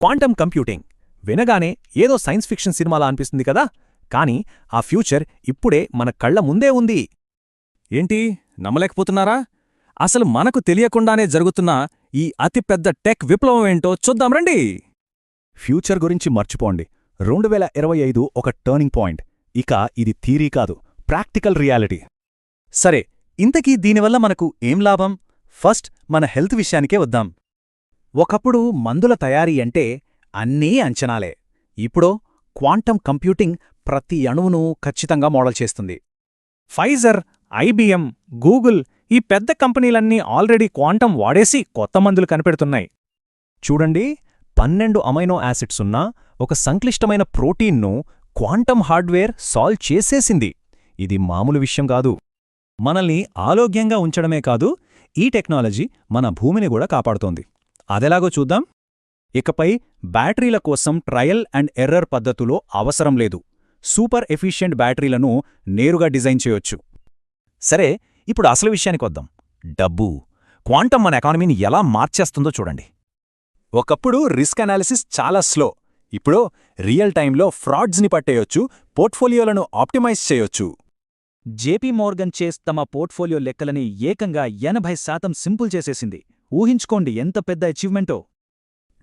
Quantum computing. వినగానే ఏదో science fiction సినిమాలా అనిపిస్తుంది కదా? కానీ ఆ ఫ్యూచర్ ఇప్పుడే మన కళ్ళ ముందే ఉంది. ఏంటి? నమ్మలేకపోతున్నారా? అసలు మనకు తెలియకుండానే జరుగుతున్న ఈ అతిపెద్ద టెక్ విప్లవం ఏంటో చూద్దాం రండి. ఫ్యూచర్ గురించి మర్చిపోండి. రెండు వేల ఇరవై ఐదు ఒక టర్నింగ్ పాయింట్. ఇక ఇది థీరీ కాదు ప్రాక్టికల్ రియాలిటీ. సరే ఇంతకీ దీనివల్ల మనకు ఏం లాభం? ఫస్ట్ మన హెల్త్ విషయానికే వద్దాం. ఒకప్పుడు మందుల తయారీ అంటే అన్నీ అంచనాలే. ఇప్పుడో క్వాంటం కంప్యూటింగ్ ప్రతి అణువును ఖచ్చితంగా మోడల్ చేస్తుంది. ఫైజర్ ఐబిఎం గూగుల్ ఈ పెద్ద కంపెనీలన్నీ ఆల్రెడీ క్వాంటం వాడేసి కొత్త మందులు కనిపెడుతున్నాయి. చూడండి పన్నెండు అమైనో యాసిడ్స్ ఉన్న ఒక సంక్లిష్టమైన ప్రోటీన్ను క్వాంటం హార్డ్వేర్ సాల్వ్ చేసేసింది. ఇది మామూలు విషయం కాదు. మనల్ని ఆరోగ్యంగా ఉంచడమే కాదు ఈ టెక్నాలజీ మన భూమిని కూడా కాపాడుతోంది. అదెలాగో చూద్దాం. ఇకపై బ్యాటరీల కోసం ట్రయల్ అండ్ ఎర్రర్ పద్ధతులో అవసరం లేదు. సూపర్ ఎఫిషియెంట్ బ్యాటరీలను నేరుగా డిజైన్ చేయొచ్చు. సరే ఇప్పుడు అసలు విషయానికొద్దాం డబ్బు. క్వాంటమ్ మన ఎకానమీని ఎలా మార్చేస్తుందో చూడండి. ఒకప్పుడు రిస్క్ అనాలిసిస్ చాలా స్లో. ఇప్పుడు రియల్ టైంలో ఫ్రాడ్స్ని పట్టేయొచ్చు పోర్ట్ఫోలియోలను ఆప్టిమైజ్ చేయొచ్చు. జేపీ మోర్గన్ చేస్ తమ పోర్ట్ఫోలియో లెక్కలని ఏకంగా ఎనభై శాతం సింపుల్ చేసేసింది. ఊహించుకోండి ఎంత పెద్ద అచీవ్మెంటో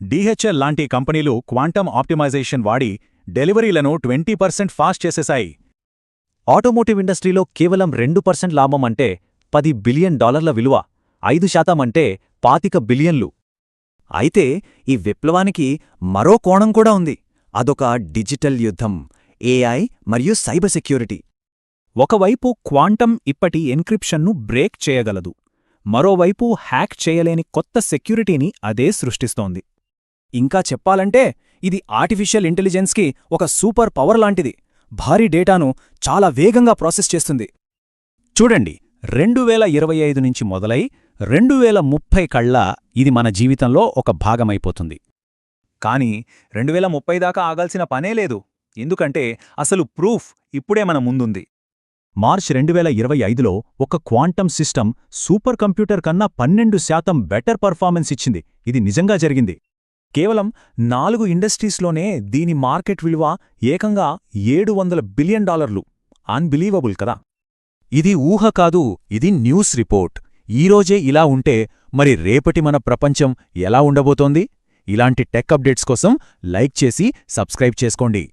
డిహెచ్ఎల్ లాంటి కంపెనీలు క్వాంటమ్ ఆప్టిమైజేషన్ వాడి డెలివరీలను ట్వంటీ పర్సెంట్ ఫాస్ట్ చేసేశాయి. ఆటోమోటివ్ ఇండస్ట్రీలో కేవలం రెండు పర్సెంట్ లాభం అంటే పది బిలియన్ డాలర్ల విలువ ఐదు శాతం అంటే పాతిక బిలియన్లు. అయితే ఈ విప్లవానికి మరో కోణం కూడా ఉంది. అదొక డిజిటల్ యుద్ధం ఏఐ మరియు సైబర్ సెక్యూరిటీ. ఒకవైపు క్వాంటం ఇప్పటి ఎన్క్రిప్షన్ను బ్రేక్ చేయగలదు. మరోవైపు హ్యాక్ చేయలేని కొత్త సెక్యూరిటీని అదే సృష్టిస్తోంది. ఇంకా చెప్పాలంటే ఇది ఆర్టిఫిషియల్ ఇంటెలిజెన్స్కి ఒక సూపర్ పవర్ లాంటిది. భారీ డేటాను చాలా వేగంగా ప్రాసెస్ చేస్తుంది. చూడండి రెండు వేల ఇరవై ఐదు నుంచి మొదలై రెండు వేల ముప్పై కళ్ళ ఇది మన జీవితంలో ఒక భాగమైపోతుంది. కానీ రెండు వేల ముప్పై దాకా ఆగాల్సిన పనే లేదు. ఎందుకంటే అసలు ప్రూఫ్ ఇప్పుడే మన ముందుంది. మార్చ్ రెండు వేల ఇరవై ఐదులో ఒక క్వాంటమ్ సిస్టమ్ సూపర్ కంప్యూటర్ కన్నా పన్నెండు శాతం బెటర్ పర్ఫార్మెన్స్ ఇచ్చింది. ఇది నిజంగా జరిగింది. కేవలం నాలుగు ఇండస్ట్రీస్లోనే దీని మార్కెట్ విలువ ఏకంగా ఏడు వందల బిలియన్ డాలర్లు. అన్బిలీవబుల్ కదా? ఇది ఊహ కాదు ఇది న్యూస్ రిపోర్ట్. ఈరోజే ఇలా ఉంటే మరి రేపటి మన ప్రపంచం ఎలా ఉండబోతోంది? ఇలాంటి టెక్ అప్డేట్స్ కోసం లైక్ చేసి సబ్స్క్రైబ్ చేసుకోండి.